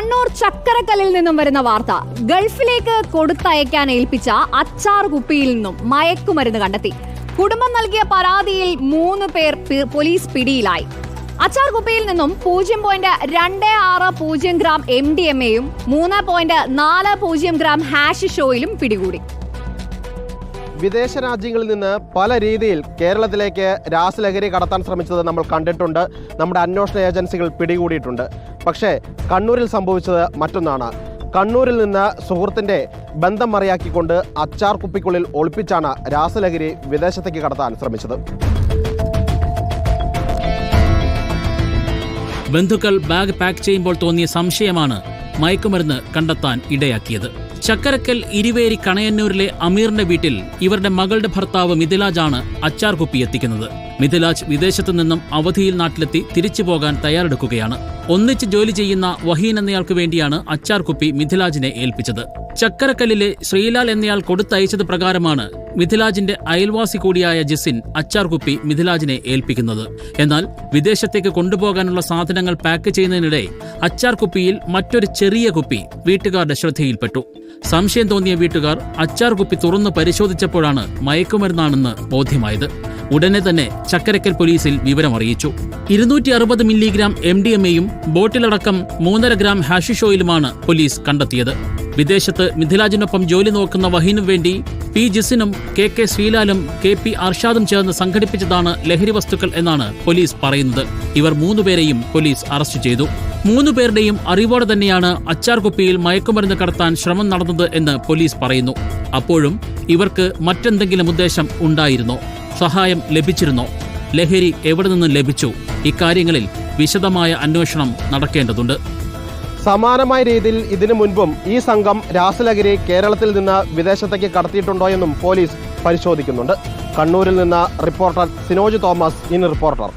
കണ്ണൂർ ചക്കരക്കല്ലിൽ നിന്നും വരുന്ന വാർത്ത. ഗൾഫിലേക്ക് കൊടുത്തയക്കാൻ ഏൽപ്പിച്ച അച്ചാർ കുപ്പിയിൽ നിന്നും മയക്കുമരുന്ന് കണ്ടെത്തി. കുടുംബം നൽകിയ പരാതിയിൽ മൂന്ന് പേർ പോലീസ് പിടിയിലായി. അച്ചാർ കുപ്പിയിൽ നിന്നും പൂജ്യം പോയിന്റ് രണ്ട് ആറ് പൂജ്യം ഗ്രാം എം ഡി എം എയും മൂന്ന് പോയിന്റ് നാല് പൂജ്യം ഗ്രാം ഹാഷ് ഷോയിലും പിടികൂടി. വിദേശ രാജ്യങ്ങളിൽ നിന്ന് പല രീതിയിൽ കേരളത്തിലേക്ക് രാസലഹരി കടത്താൻ ശ്രമിച്ചത് നമ്മൾ കണ്ടിട്ടുണ്ട്. നമ്മുടെ അന്വേഷണ ഏജൻസികൾ പിടികൂടിയിട്ടുണ്ട്. പക്ഷേ കണ്ണൂരിൽ സംഭവിച്ചത് മറ്റൊന്നാണ്. കണ്ണൂരിൽ നിന്ന് സുഹൃത്തിന്റെ ബന്ധം മറിയാക്കിക്കൊണ്ട് അച്ചാർ കുപ്പിക്കുള്ളിൽ ഒളിപ്പിച്ചാണ് രാസലഹരി വിദേശത്തേക്ക് കടത്താൻ ശ്രമിച്ചത്. ബന്ധുക്കൾ ബാഗ് പാക്ക് ചെയ്യുമ്പോൾ തോന്നിയ സംശയമാണ് മയക്കുമരുന്ന് കണ്ടെത്താൻ ഇടയാക്കിയത്. ചക്കരക്കൽ ഇരുവേരി കണയന്നൂരിലെ അമീറിന്റെ വീട്ടിൽ ഇവരുടെ മകളുടെ ഭർത്താവ് മിഥിലാജാണ് അച്ചാർ കുപ്പി എത്തിക്കുന്നത്. മിഥിലാജ് വിദേശത്തു നിന്നും അവധിയിൽ നാട്ടിലെത്തി തിരിച്ചു പോകാൻ തയ്യാറെടുക്കുകയാണ്. ഒന്നിച്ച് ജോലി ചെയ്യുന്ന വഹീൻ എന്നയാൾക്ക് വേണ്ടിയാണ് അച്ചാർ കുപ്പി മിഥിലാജിനെ ഏൽപ്പിച്ചത്. ചക്കരക്കല്ലിലെ ശ്രീലാൽ എന്നയാൾ കൊടുത്തയച്ചത് പ്രകാരമാണ് മിഥിലാജിന്റെ അയൽവാസി കൂടിയായ ജിസിൻ അച്ചാർ കുപ്പി മിഥിലാജിനെ ഏൽപ്പിക്കുന്നത്. എന്നാൽ വിദേശത്തേക്ക് കൊണ്ടുപോകാനുള്ള സാധനങ്ങൾ പാക്ക് ചെയ്യുന്നതിനിടെ അച്ചാർ കുപ്പിയിൽ മറ്റൊരു ചെറിയ കുപ്പി വീട്ടുകാരുടെ ശ്രദ്ധയിൽപ്പെട്ടു. സംശയം തോന്നിയ വീട്ടുകാർ അച്ചാർ കുപ്പി തുറന്ന് പരിശോധിച്ചപ്പോഴാണ് മയക്കുമരുന്നാണെന്ന് ബോധ്യമായത്. ഉടനെ തന്നെ ചക്കരക്കൽ പോലീസിൽ വിവരമറിയിച്ചു ഇരുന്നൂറ്റി അറുപത് മില്ലിഗ്രാം എം ഡി എം എയും ബോട്ടിലടക്കം മൂന്നര ഗ്രാം ഹാഷിഷോയിലുമാണ് പോലീസ് കണ്ടെത്തിയത്. വിദേശത്ത് മിഥിലാജിനൊപ്പം ജോലി നോക്കുന്ന വഹീനു വേണ്ടി പി ജിസിനും കെ കെ ശ്രീലാലും കെ പി അർഷാദും ചേർന്ന് സംഘടിപ്പിച്ചതാണ് ലഹരി വസ്തുക്കൾ എന്നാണ് പോലീസ് പറയുന്നത്. ഇവർ മൂന്നുപേരെയും പോലീസ് അറസ്റ്റ് ചെയ്തു. മൂന്നു പേരുടെയും അറിവോടെ തന്നെയാണ് അച്ചാർ കുപ്പിയിൽ മയക്കുമരുന്ന് കടത്താൻ ശ്രമം നടന്നത് എന്ന് പോലീസ് പറയുന്നു. അപ്പോഴും ഇവർക്ക് മറ്റെന്തെങ്കിലും ഉദ്ദേശം ഉണ്ടായിരുന്നോ? സഹായം ലഭിച്ചിരുന്നോ? ലഹരി എവിടെ നിന്ന് ലഭിച്ചു? ഇക്കാര്യങ്ങളിൽ വിശദമായ അന്വേഷണം നടക്കേണ്ടതുണ്ട്. സമാനമായ രീതിയിൽ ഇതിനു മുൻപും ഈ സംഘം രാസലഹരി കേരളത്തിൽ നിന്ന് വിദേശത്തേക്ക് കടത്തിയിട്ടുണ്ടോ എന്നും പോലീസ് പരിശോധിക്കുന്നുണ്ട്. കണ്ണൂരിൽ നിന്ന് reporter Sinoj Thomas in reporter.